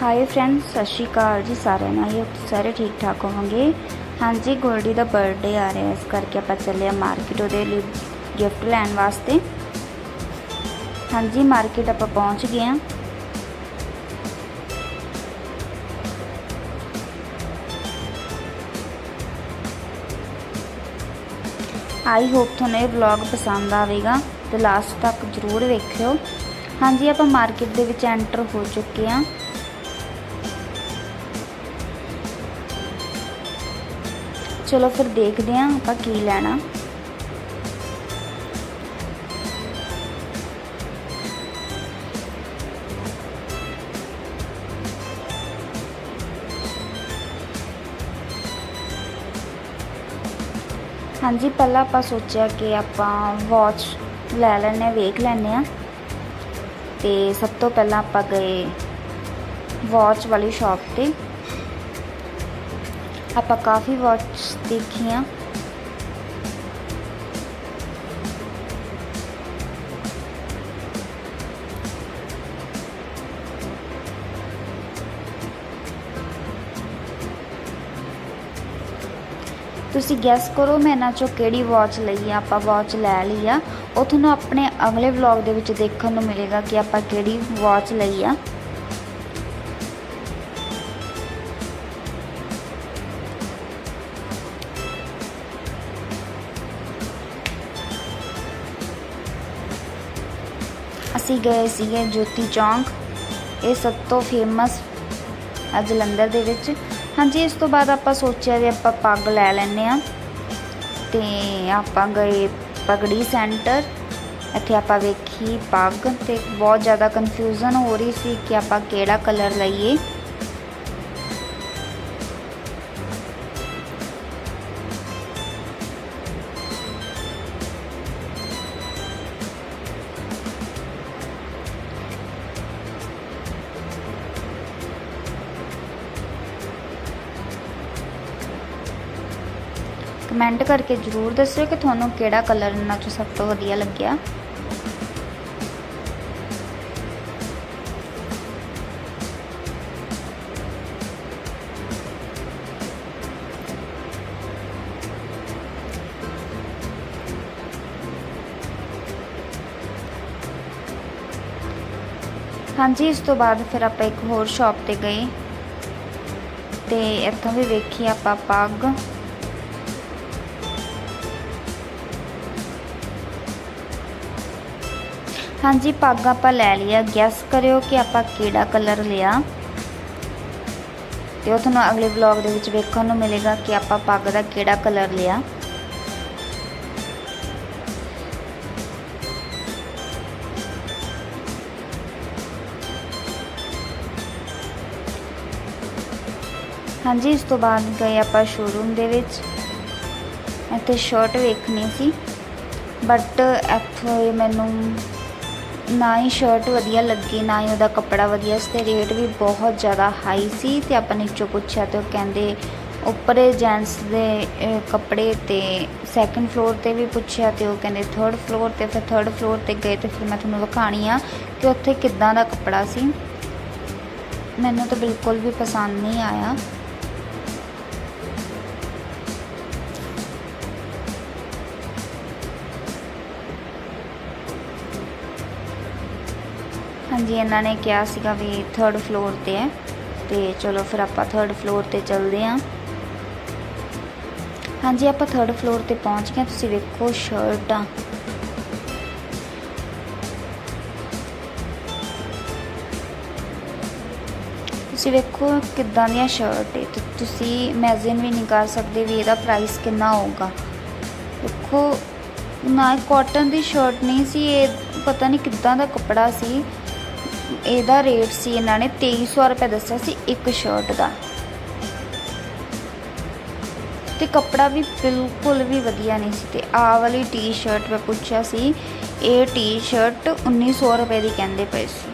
High friend ਸਤਿ ਸ਼੍ਰੀ ਅਕਾਲ ਜੀ ਸਾਰਿਆਂ ਨੂੰ ਆਈ ਸਾਰੇ ਠੀਕ ਠਾਕ ਹੋਵੋਗੇ। ਹਾਂਜੀ, ਗੋਲਡੀ ਦਾ ਬਰਥਡੇ ਆ ਰਿਹਾ ਇਸ ਕਰਕੇ ਆਪਾਂ ਚੱਲੇ ਆ ਮਾਰਕੀਟ ਉਹਦੇ ਲਈ ਗਿਫਟ ਲੈਣ ਵਾਸਤੇ। ਹਾਂਜੀ ਮਾਰਕੀਟ ਆਪਾਂ ਪਹੁੰਚ ਗਏ ਆ ਆਈ ਹੋਪ ਤੁਹਾਨੂੰ ਇਹ ਵਲੌਗ ਪਸੰਦ ਆਵੇਗਾ। ਤੇ ਲਾਸਟ ਤੱਕ ਜ਼ਰੂਰ ਵੇਖਿਓ। ਹਾਂਜੀ, ਆਪਾਂ ਮਾਰਕੀਟ ਦੇ ਵਿੱਚ ਐਂਟਰ ਹੋ ਚੁੱਕੇ ਆ ਚਲੋ ਫਿਰ ਦੇਖਦੇ ਆਂ ਆਪਾਂ ਕੀ ਲੈਣਾ। ਹਾਂਜੀ, ਪਹਿਲਾਂ ਆਪਾਂ ਸੋਚਿਆ ਕਿ ਆਪਾਂ ਵਾਚ ਲੈ ਲੈਣੇ ਵੇਖ ਲੈਣੇ ਆ। ਤੇ ਸਭ ਤੋਂ ਪਹਿਲਾਂ ਆਪਾਂ ਗਏ ਵਾਚ ਵਾਲੀ ਸ਼ਾਪ ਤੇ। ਆਪਾਂ ਕਾਫੀ ਵਾਚ ਦੇਖੀਆਂ ਤੁਸੀਂ ਗੈਸ ਕਰੋ ਮੈਂ ਇਹਨਾਂ ਚੋਂ ਕਿਹੜੀ ਵਾਚ ਲਈ ਆ, ਆਪਾਂ ਵਾਚ ਲੈ ਲਈ ਆ। ਉਹ ਤੁਹਾਨੂੰ ਆਪਣੇ ਅਗਲੇ ਵਲੌਗ ਦੇ ਵਿੱਚ ਦੇਖਣ ਨੂੰ ਮਿਲੇਗਾ ਕਿ ਆਪਾਂ ਕਿਹੜੀ ਵਾਚ ਲਈ ਆ। ਅਸੀਂ ਗਏ ਸੀਗੇ ਜੋਤੀ ਚੌਂਕ। ਇਹ ਸਭ ਤੋਂ ਫੇਮਸ ਆ ਜਲੰਧਰ ਦੇ ਵਿੱਚ। ਹਾਂਜੀ, ਇਸ ਤੋਂ ਬਾਅਦ ਆਪਾਂ ਸੋਚਿਆ ਵੀ ਆਪਾਂ ਪੱਗ ਲੈ ਲੈਨੇ ਆ ਤੇ ਆਪਾਂ ਗਏ ਪਗੜੀ ਸੈਂਟਰ। ਇੱਥੇ ਆਪਾਂ ਵੇਖੀ ਪੱਗ ਤੇ ਬਹੁਤ ਜ਼ਿਆਦਾ ਕਨਫਿਊਜ਼ਨ ਹੋ ਰਹੀ ਸੀ ਕਿ ਆਪਾਂ ਕਿਹੜਾ ਕਲਰ ਲਈਏ। ਕਮੈਂਟ ਕਰਕੇ ਜਰੂਰ ਦੱਸਿਓ ਕਿ ਤੁਹਾਨੂੰ ਕਿਹੜਾ ਕਲਰ ਇਹਨਾਂ ਚੋਂ ਸਭ ਤੋਂ ਵਧੀਆ ਲੱਗਿਆ। ਹਾਂਜੀ, ਇਸ ਤੋਂ ਬਾਅਦ ਫਿਰ ਆਪਾਂ ਇੱਕ ਹੋਰ ਸ਼ਾਪ ਤੇ ਗਏ। ਤੇ ਇੱਥੋਂ ਵੀ ਵੇਖੀ ਆਪਾਂ ਪੱਗ। ਹਾਂਜੀ, ਪੱਗ ਆਪਾਂ ਲੈ ਲਿਆ ਗੈਸ ਕਰਿਓ ਕਿ ਆਪਾਂ ਕਿਹੜਾ ਕਲਰ ਲਿਆ। ਤੇ ਉਹ ਤੁਹਾਨੂੰ ਅਗਲੇ ਵਲੌਗ ਦੇ ਵਿੱਚ ਵੇਖਣ ਨੂੰ ਮਿਲੇਗਾ ਕਿ ਆਪਾਂ ਪੱਗ ਦਾ ਕਿਹੜਾ ਕਲਰ ਲਿਆ। ਹਾਂਜੀ, ਇਸ ਤੋਂ ਬਾਅਦ ਗਏ ਆਪਾਂ ਸ਼ੋਰੂਮ ਦੇ ਵਿੱਚ। ਇੱਥੇ ਸ਼ਰਟ ਵੇਖਣੀ ਸੀ। ਬਟ ਇੱਥੇ ਮੈਨੂੰ ਨਾ ਹੀ ਸ਼ਰਟ ਵਧੀਆ ਲੱਗੀ, ਨਾ ਹੀ ਉਹਦਾ ਕੱਪੜਾ ਵਧੀਆ ਸੀ ਤੇ ਰੇਟ ਵੀ ਬਹੁਤ ਜ਼ਿਆਦਾ ਹਾਈ ਸੀ ਤੇ ਆਪਾਂ ਨੀਚੋਂ ਪੁੱਛਿਆ ਤੇ ਉਹ ਕਹਿੰਦੇ ਉੱਪਰੇ ਜੈਂਟਸ ਦੇ ਕੱਪੜੇ ਤੇ ਸੈਕੰਡ ਫਲੋਰ ਤੇ ਵੀ ਪੁੱਛਿਆ ਤੇ ਉਹ ਕਹਿੰਦੇ ਥਰਡ ਫਲੋਰ ਤੇ, ਫਿਰ ਥਰਡ ਫਲੋਰ ਤੇ ਗਏ ਤੇ ਫਿਰ ਮੈਂ ਤੁਹਾਨੂੰ ਵਿਖਾਣੀ ਆ ਕਿ ਉੱਥੇ ਕਿੱਦਾਂ ਦਾ ਕੱਪੜਾ ਸੀ। ਮੈਨੂੰ ਤਾਂ ਬਿਲਕੁਲ ਵੀ ਪਸੰਦ ਨਹੀਂ ਆਇਆ। ਹਾਂਜੀ, ਇਹਨਾਂ ਨੇ ਕਿਹਾ ਸੀਗਾ ਵੀ ਥਰਡ ਫਲੋਰ ਤੇ ਹੈ। ਤੇ ਚਲੋ ਫਿਰ ਆਪਾਂ ਥਰਡ ਫਲੋਰ ਤੇ ਚੱਲਦੇ ਆਂ ਹਾਂਜੀ, ਆਪਾਂ ਥਰਡ ਫਲੋਰ ਤੇ ਪਹੁੰਚ ਗਏ ਤੁਸੀਂ ਵੇਖੋ ਸ਼ਰਟਾਂ। ਤੁਸੀਂ ਵੇਖੋ ਕਿੱਦਾਂ ਦੀਆਂ ਸ਼ਰਟ ਹੈ ਤੇ, ਤੁਸੀਂ ਇਮੇਜਿਨ ਵੀ ਨਹੀਂ ਕਰ ਸਕਦੇ ਵੀ ਇਹਦਾ ਪ੍ਰਾਈਸ ਕਿੰਨਾ ਹੋਊਗਾ। ਵੇਖੋ ਨਾ ਕਾਟਨ ਦੀ ਸ਼ਰਟ ਨਹੀਂ ਸੀ, ਇਹ ਪਤਾ ਨਹੀਂ ਕਿੱਦਾਂ ਦਾ ਕੱਪੜਾ ਸੀ। ਇਹਦਾ ਰੇਟ ਸੀ ਇਹਨਾਂ ਨੇ 2300 ਰੁਪਏ ਦੱਸਿਆ ਸੀ ਇੱਕ ਸ਼ਰਟ ਦਾ। ਤੇ ਕੱਪੜਾ ਵੀ ਬਿਲਕੁਲ ਵੀ ਵਧੀਆ ਨਹੀਂ ਸੀ ਤੇ ਆ ਵਾਲੀ ਟੀ-ਸ਼ਰਟ ਮੈਂ ਪੁੱਛਿਆ ਸੀ, ਇਹ ਟੀ-ਸ਼ਰਟ 1900 ਰੁਪਏ ਦੀ ਕਹਿੰਦੇ ਪਏ ਸੀ।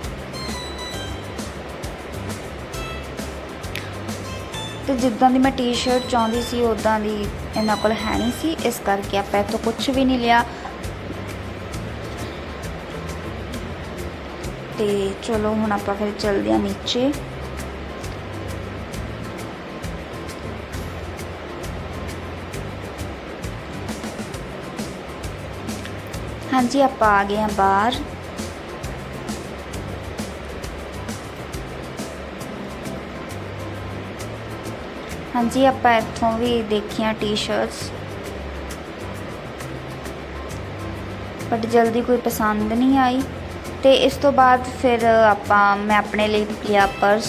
ਤੇ ਜਿੱਦਾਂ ਦੀ ਮੈਂ ਟੀ-ਸ਼ਰਟ ਚਾਹੁੰਦੀ ਸੀ ਉਦਾਂ ਦੀ ਇਹਨਾਂ ਕੋਲ ਹੈ ਨਹੀਂ ਸੀ, ਇਸ ਕਰਕੇ ਆਪਾਂ ਇੱਥੋਂ ਕੁਝ ਵੀ ਨਹੀਂ ਲਿਆ। तो चलो हम आप फिर चलते हैं नीचे। हाँ जी, आप आ गए बहर। हाँ जी, आप इतों भी देखिए टी शर्ट्स बट जल्दी कोई पसंद नहीं आई। ਤੇ ਇਸ ਤੋਂ ਬਾਅਦ ਫਿਰ ਆਪਾਂ, ਮੈਂ ਆਪਣੇ ਲਈ ਲਿਆ ਪਰਸ।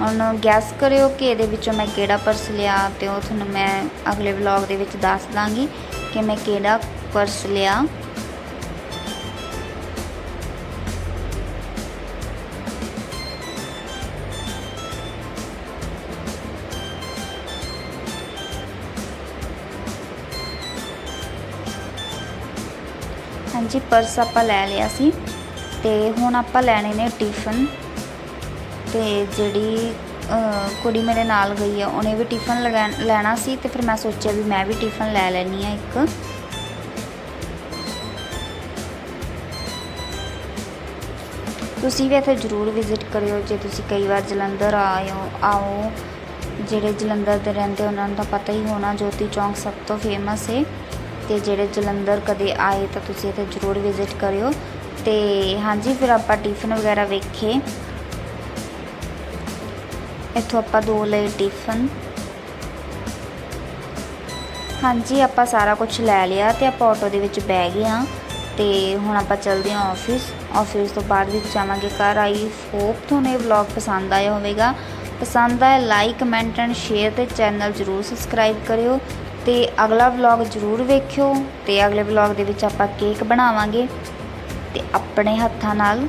ਹੁਣ ਗੈਸ ਕਰਿਓ ਕਿ ਇਹਦੇ ਵਿੱਚੋਂ ਮੈਂ ਕਿਹੜਾ ਪਰਸ ਲਿਆ ਤੇ ਉਹ ਤੁਹਾਨੂੰ ਮੈਂ ਅਗਲੇ ਵਲੌਗ ਦੇ ਵਿੱਚ ਦੱਸ ਦਾਂਗੀ ਕਿ ਮੈਂ ਕਿਹੜਾ ਪਰਸ ਲਿਆ। ਹਾਂਜੀ, ਪਰਸ ਆਪਾਂ ਲੈ ਲਿਆ ਸੀ। ਤੇ ਹੁਣ ਆਪਾਂ ਲੈਣੇ ਨੇ ਟਿਫਨ। ਤੇ ਜਿਹੜੀ ਕੁੜੀ ਮੇਰੇ ਨਾਲ ਗਈ ਆ, ਉਹਨੇ ਵੀ ਟਿਫਨ ਲਗਾ- ਲੈਣਾ ਸੀ ਤੇ ਫਿਰ ਮੈਂ ਸੋਚਿਆ ਵੀ ਮੈਂ ਵੀ ਟਿਫਨ ਲੈ ਲੈਣੀ ਆ ਇੱਕ। ਤੁਸੀਂ ਵੀ ਇੱਥੇ ਜ਼ਰੂਰ ਵਿਜ਼ਿਟ ਕਰਿਓ, ਜੇ ਤੁਸੀਂ ਕਈ ਵਾਰ ਜਲੰਧਰ ਆਇਓ ਆਓ। ਜਿਹੜੇ ਜਲੰਧਰ ਦੇ ਰਹਿੰਦੇ, ਉਹਨਾਂ ਨੂੰ ਤਾਂ ਪਤਾ ਹੀ ਹੋਣਾ, ਜੋਤੀ ਚੌਂਕ ਸਭ ਤੋਂ ਫੇਮਸ ਹੈ ਤੇ ਜਿਹੜੇ ਜਲੰਧਰ ਕਦੇ ਆਏ ਤਾਂ ਤੁਸੀਂ ਇੱਥੇ ਜ਼ਰੂਰ ਵਿਜ਼ਿਟ ਕਰਿਓ। ਤੇ ਹਾਂਜੀ, ਫਿਰ ਆਪਾਂ ਟਿਫਨ ਵਗੈਰਾ ਵੇਖੇ। ਇੱਥੋਂ ਆਪਾਂ ਦੋ ਲਏ ਟਿਫਨ ਹਾਂਜੀ, ਆਪਾਂ ਸਾਰਾ ਕੁਝ ਲੈ ਲਿਆ ਤੇ ਆਪਾਂ ਆਟੋ ਦੇ ਵਿੱਚ ਬਹਿ ਗਏ ਹਾਂ। ਤੇ ਹੁਣ ਆਪਾਂ ਚੱਲਦੇ ਹਾਂ ਆਫਿਸ ਆਫਿਸ ਤੋਂ ਬਾਅਦ ਵਿੱਚ ਜਾਵਾਂਗੇ ਘਰ। ਆਈ ਹੋਪ ਤੁਹਾਨੂੰ ਇਹ ਵਲੌਗ ਪਸੰਦ ਆਇਆ ਹੋਵੇਗਾ। ਪਸੰਦ ਆਇਆ ਲਾਈਕ ਕਮੈਂਟ ਐਂਡ ਸ਼ੇਅਰ ਤੇ ਚੈਨਲ ਜਰੂਰ ਸਬਸਕ੍ਰਾਈਬ ਕਰਿਓ। ਤੇ ਅਗਲਾ ਵਲੌਗ ਜਰੂਰ ਵੇਖਿਓ। ਤੇ ਅਗਲੇ ਵਲੌਗ ਦੇ ਵਿੱਚ ਆਪਾਂ ਕੇਕ ਬਣਾਵਾਂਗੇ। ਤੇ ਆਪਣੇ ਹੱਥਾਂ ਨਾਲ।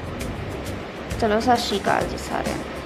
ਚਲੋ ਸਤਿ ਸ਼੍ਰੀ ਅਕਾਲ ਜੀ ਸਾਰਿਆਂ ਨੂੰ।